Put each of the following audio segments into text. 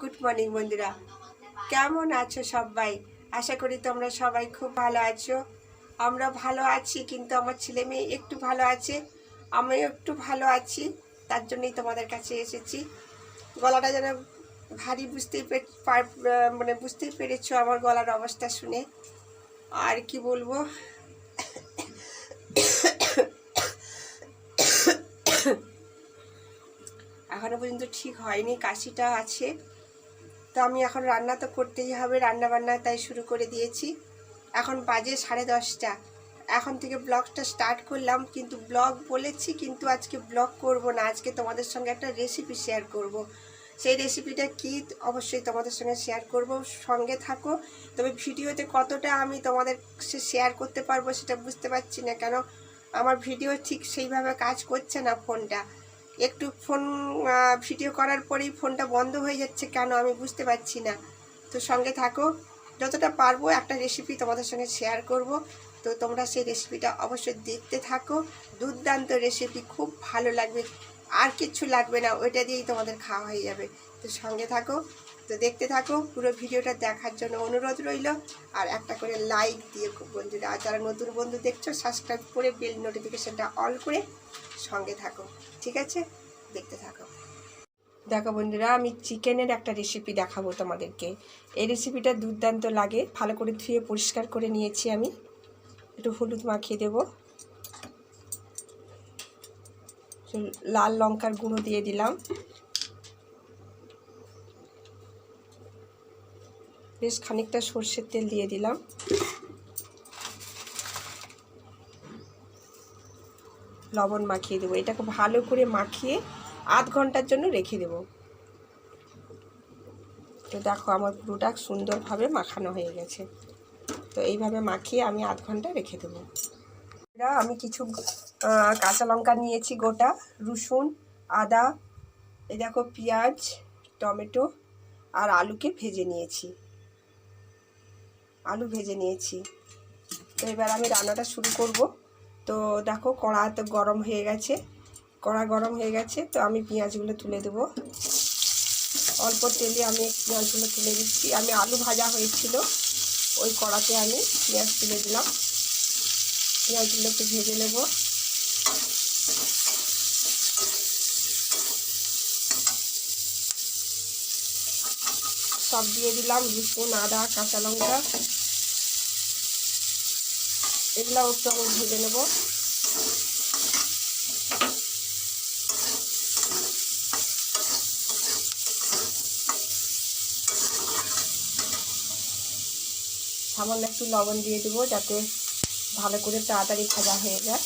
Good morning বন্ধুরা। কেমন আছো সবাই? আশা করি তোমরা সবাই খুব ভালো আছো। আমরা ভালো আছি, কিন্তু আমার ছেলে মেয়ে একটু ভালো আছে। আমিও একটু ভালো আছি, তার জন্যই তোমাদের কাছে এসেছি। গলাটা যেন ভারী বুঝতেই মানে বুঝতেই পেরেছ আমার গলার অবস্থা শুনে। আর কি বলব? এখনও পর্যন্ত ঠিক হয়নি কাশিটা আছে। তো আমি এখন রান্না তো করতেই হবে রান্না বান্না তাই শুরু করে দিয়েছি। এখন বাজে সাড়ে দশটা। এখন থেকে ব্লগটা স্টার্ট করলাম, কিন্তু ব্লগ বলেছি, কিন্তু আজকে ব্লগ করব না। আজকে তোমাদের সঙ্গে একটা রেসিপি শেয়ার করব। সেই রেসিপিটা কি অবশ্যই তোমাদের সঙ্গে শেয়ার করব। সঙ্গে থাকো। তবে ভিডিওতে কতটা আমি তোমাদের সে শেয়ার করতে পারব সেটা বুঝতে পারছি না, কেন আমার ভিডিও ঠিক সেইভাবে কাজ করছে না ফোনটা। একটু ফোন ভিডিও করার পরেই ফোনটা বন্ধ হয়ে যাচ্ছে, কেন আমি বুঝতে পারছি না। তো সঙ্গে থাকো, যতটা পারব একটা রেসিপি তোমাদের সঙ্গে শেয়ার করব। তো তোমরা সেই রেসিপিটা অবশ্যই দেখতে থাকো। দুর্দান্ত রেসিপি খুব ভালো লাগবে। আর কিচ্ছু লাগবে না, ওইটা দিয়েই তোমাদের খাওয়া হয়ে যাবে। তো সঙ্গে থাকো। তো দেখতে থাকো, পুরো ভিডিওটা দেখার জন্য অনুরোধ রইল। আর একটা করে লাইক দিয়ে বন্ধুরা, আর যারা নতুন বন্ধু দেখছ সাবস্ক্রাইব করে বেল নোটিফিকেশানটা অল করে সঙ্গে থাকো, ঠিক আছে? দেখতে থাকো। দেখো বন্ধুরা, আমি চিকেনের একটা রেসিপি দেখাবো তোমাদেরকে। এই রেসিপিটা দুর্দান্ত লাগে। ভালো করে ধুয়ে পরিষ্কার করে নিয়েছি আমি। একটু হলুদ মাখিয়ে দেব। লাল লঙ্কার গুঁড়ো দিয়ে দিলাম। বেশ খানিকটা সর্ষের তেল দিয়ে দিলাম। লবণ মাখিয়ে দেবো। এটাকে ভালো করে মাখিয়ে আধ ঘণ্টার জন্য রেখে দেব। তো দেখো আমার পুরোটা সুন্দরভাবে মাখানো হয়ে গেছে। তো এইভাবে মাখিয়ে আমি আধ ঘণ্টা রেখে দেবো। আমি কিছু কাঁচা লঙ্কা নিয়েছি গোটা, রসুন, আদা, এই দেখো, পেঁয়াজ, টমেটো আর আলুকে ভেজে নিয়েছি। আলু ভেজে নিয়েছি। তো এবার আমি রান্নাটা শুরু করব। তো দেখো কড়া তো গরম হয়ে গেছে। কড়া গরম হয়ে গেছে, তো আমি পেঁয়াজগুলো তুলে দেবো। অল্প তেলে আমি পেঁয়াজগুলো তুলে দিচ্ছি। আমি আলু ভাজা হয়েছিল, ওই কড়াতে আমি পেঁয়াজ তুলে দিলাম। পেঁয়াজগুলো একটু ভেজে নেব। সব দিয়ে দিলাম রসুন, আদা, কাঁচা লঙ্কা। এগুলো একটু আমি ভেজে নেব। সামান্য একটু লবণ দিয়ে দেবো যাতে ভালো করে তাড়াতাড়ি ভাজা হয়ে যায়।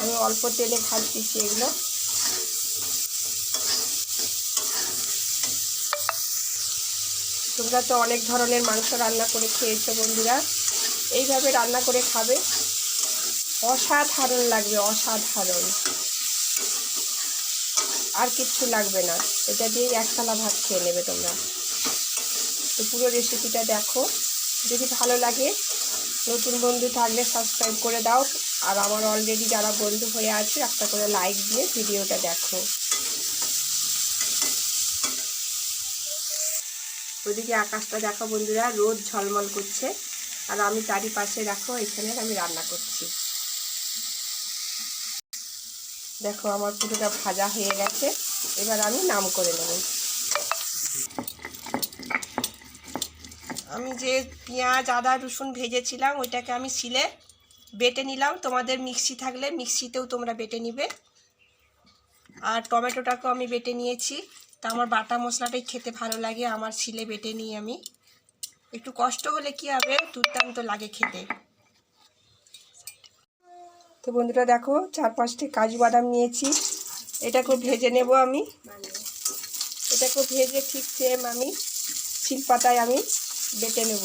আমি অল্প তেলে ভাজতেছি এগুলো। তোমরা তো অনেক ধরনের মাংস রান্না করে খেয়েছো বন্ধুরা। এইভাবে রান্না করে খাবে। অসাধারণ লাগবে, অসাধারণ। আর কিচ্ছু লাগবে না। এটা দিয়ে এক থালা ভাত খেয়ে নেবে তোমরা। তো পুরো রেসিপিটা দেখো। যদি ভালো লাগে, নতুন বন্ধু থাকলে সাবস্ক্রাইব করে দাও। আর আমার অলরেডি যারা বন্ধু হয়ে আছে, একটা করে লাইক দিয়ে ভিডিওটা দেখো। ওইদিকে আকাশটা দেখো বন্ধুরা, রোদ ঝলমল করছে। আর আমি তারই পাশে দেখো, এখানে আমি রান্না করছি। দেখো, আমার পুরোটা ভাজা হয়ে গেছে। এবার আমি নাম করে নেব। আমি যে পেঁয়াজ, আদা, রসুন ভেজেছিলাম, ওইটাকে আমি শিলে বেটে নিলাম। তোমাদের মিক্সি থাকলে, মিক্সিতেও তোমরা বেটে নিবে। আর টমেটোটাকেও আমি বেটে নিয়েছি। তা আমার বাটা মশলাটাই খেতে ভালো লাগে, আমার শিলে বেটে নিই আমি। একটু কষ্ট হলে কি হবে? দুর্দান্ত লাগে খেতে। তো বন্ধুরা দেখো চার পাঁচটি কাজু বাদাম নিয়েছি। এটাকেও ভেজে নেব আমি। এটাকেও ভেজে ঠিক সেম আমি, শিলপাতায় আমি বেটে নেব।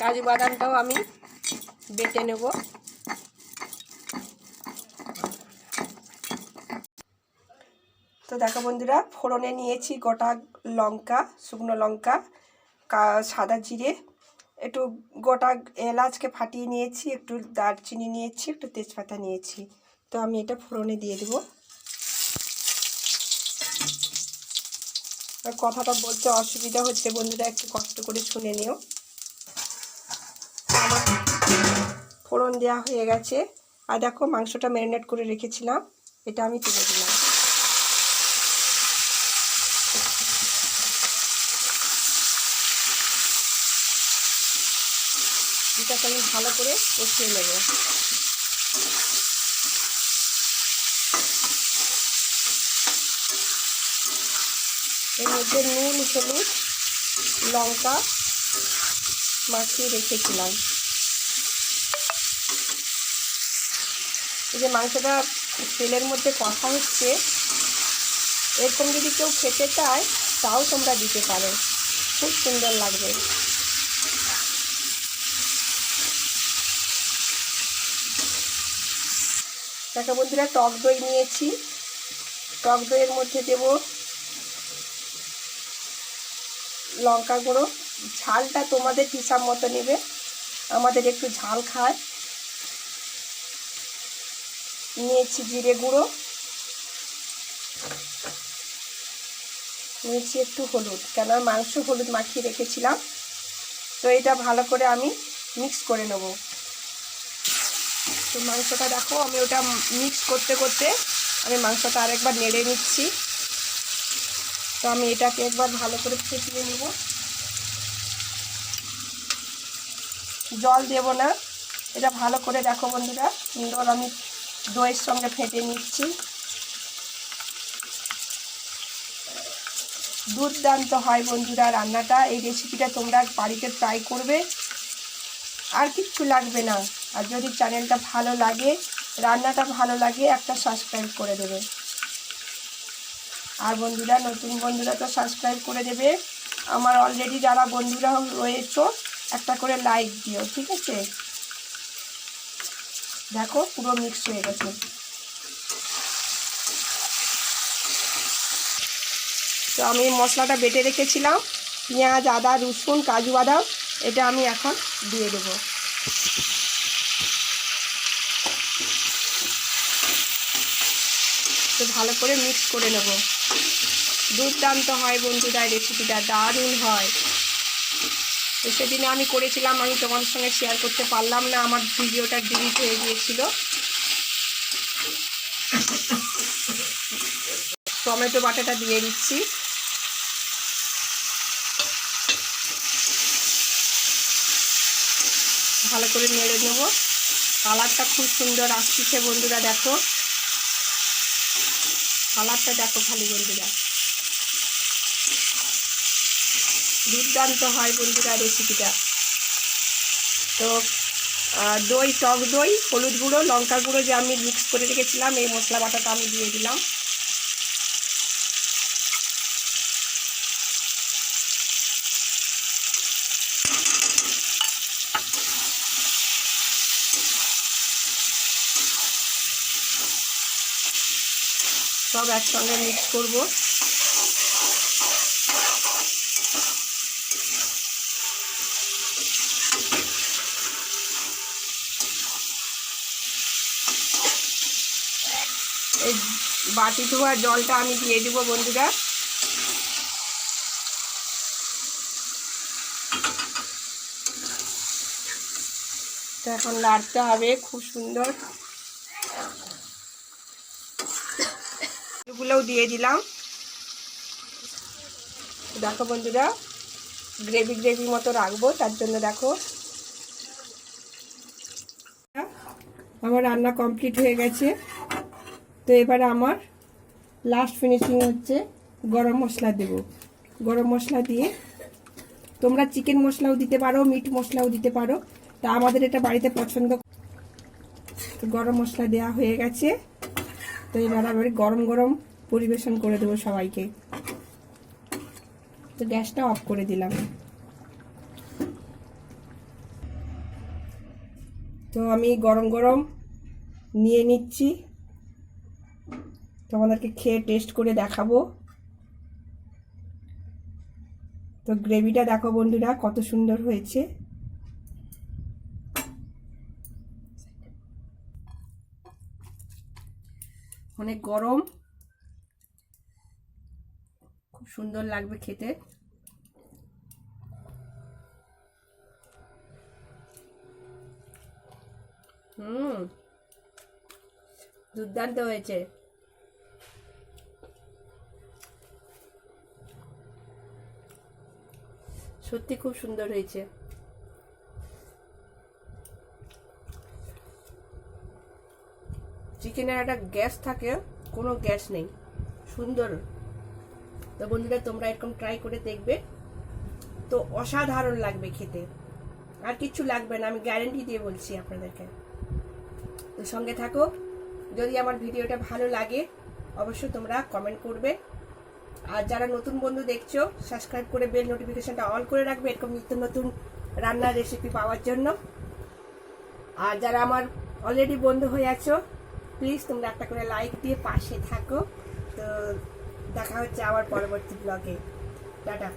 কাজু বাদামটাও আমি বেটে নেব। তো দেখো বন্ধুরা, ফোড়নে নিয়েছি গোটা লঙ্কা, শুকনো লঙ্কা সাদা জিরে, একটু গোটা এলাচকে ফাটিয়ে নিয়েছি, একটু দারচিনি নিয়েছি, একটু তেজপাতা নিয়েছি। তো আমি এটা ফোড়নে দিয়ে দেবো। কথাটা বলতে অসুবিধা হচ্ছে বন্ধুরা, একটু কষ্ট করে শুনে নিও। আমার ফোড়ন দেওয়া হয়ে গেছে। আর দেখো মাংসটা ম্যারিনেট করে রেখেছিলাম, এটা আমি তুলে দিলাম। এটাকে আমি ভালো করে কষিয়ে নেব। এর মধ্যে নুন, হলুদ, লঙ্কা মাখিয়ে রেখেছিলাম। এই যে মাংসটা তেলের মধ্যে কষা হচ্ছে, এরকম যদি কেউ খেতে চায়, তাও তোমরা দিতে পারো। খুব সুন্দর লাগবে। দেখো বন্ধুরা, টক দই নিয়েছি। টক দইয়ের মধ্যে দেব লঙ্কা গুঁড়ো। ঝালটা তোমাদের হিসাব মতো নেবে। আমাদের একটু ঝাল খায়। নিয়েছি জিরে গুঁড়ো। নিয়েছি একটু হলুদ কেন মাংস হলুদ মাখিয়ে রেখেছিলাম। তো এটা ভালো করে আমি মিক্স করে নেব। তো মাংসটা দেখো, আমি ওটা মিক্স করতে করতে আমি মাংসটা আরেকবার নেড়ে নিচ্ছি। তো আমি এটাকে একবার ভালো করে ফেটিয়ে নেব। জল দেব না। এটা ভালো করে দেখো বন্ধুরা, সুন্দর আমি দইয়ের সঙ্গে ফেটে নিচ্ছি। দুর্দান্ত হয় বন্ধুরা রান্নাটা। এই রেসিপিটা তোমরা বাড়িতে ট্রাই করবে। আর কিচ্ছু লাগবে না। আর যদি চ্যানেলটা ভালো লাগে, রান্নাটা ভালো লাগে, একটা সাবস্ক্রাইব করে দেবে। আর বন্ধুরা, নতুন বন্ধুরা তো সাবস্ক্রাইব করে দেবে। আমার অলরেডি যারা বন্ধুরা রয়েছ, একটা করে লাইক দিও, ঠিক আছে? দেখো, পুরো মিক্স হয়ে গেছে। তো আমি মশলাটা বেটে রেখেছিলাম। পেঁয়াজ, আদা, রসুন, কাজু বাদাম। এটা আমি এখন দিয়ে দেবো। তো ভালো করে মিক্স করে নেব। দুর্দান্ত হয় বন্ধুরা রেসিপিটা দারুণ হয়। তো সেদিনে আমি করেছিলাম, আমি তোমাদের সঙ্গে শেয়ার করতে পারলাম না, আমার ভিডিওটা ডিলিট হয়ে গিয়েছিল। টমেটো বাটাটা দিয়ে দিচ্ছি। ভালো করে নেড়ে নেব। কালারটা খুব সুন্দর আসছে বন্ধুরা, দেখো। কালারটা দেখো খালি বন্ধুরা। দুর্দান্ত হয় বন্ধুরা রেসিপিটা তো দই, টক দই, হলুদ গুঁড়ো লঙ্কা গুঁড়ো যে আমি মিক্স করে রেখেছিলাম, এই মশলা বাটাটা আমি দিয়ে দিলাম। সব একসঙ্গে মিক্স করব। এই বাটি ধোয়া জলটা আমি দিয়ে দিব বন্ধুরা। এখন নাড়তে হবে খুব সুন্দর। গুলোও দিয়ে দিলাম। দেখো বন্ধুরা গ্রেভি গ্রেভি মতো রাখব, তার জন্য দেখো। আমার রান্না কমপ্লিট হয়ে গেছে। তো এবারে আমার লাস্ট ফিনিশিং হচ্ছে গরম মশলা দেব। গরম মশলা দিয়ে তোমরা চিকেন মশলাও দিতে পারো মিট মশলাও দিতে পারো। তা আমাদের এটা বাড়িতে পছন্দ গরম মশলা দেওয়া হয়ে গেছে। তো এবার আবার গরম গরম পরিবেশন করে দেবো সবাইকে। তো গ্যাসটা অফ করে দিলাম। তো আমি গরম গরম নিয়ে নিচ্ছি। তোমাদেরকে খেয়ে টেস্ট করে দেখাবো। তো গ্রেভিটা দেখো বন্ধুরা কত সুন্দর হয়েছে। অনেক গরম। খুব সুন্দর লাগবে খেতে। হুম দুর্দান্ত হয়েছে। সত্যি খুব সুন্দর হয়েছে। চিকেনের একটা গ্যাস থাকে, কোনো গ্যাস নেই। সুন্দর। তো বন্ধুরা, তোমরা এরকম ট্রাই করে দেখবে। তো অসাধারণ লাগবে খেতে। আর কিচ্ছু লাগবে না, আমি গ্যারেন্টি দিয়ে বলছি আপনাদেরকে। তো সঙ্গে থাকো। যদি আমার ভিডিওটা ভালো লাগে, অবশ্যই তোমরা কমেন্ট করবে। আর যারা নতুন বন্ধু দেখছ সাবস্ক্রাইব করে বেল নোটিফিকেশনটা অন করে রাখবে, এরকম নিত্য নতুন রান্নার রেসিপি পাওয়ার জন্য। আর যারা আমার অলরেডি বন্ধু হয়ে আছো প্লিজ তোমরা একটা করে লাইক দিয়ে পাশে থাকো। তো দেখা হচ্ছে আবার পরবর্তী ব্লগে টাটা।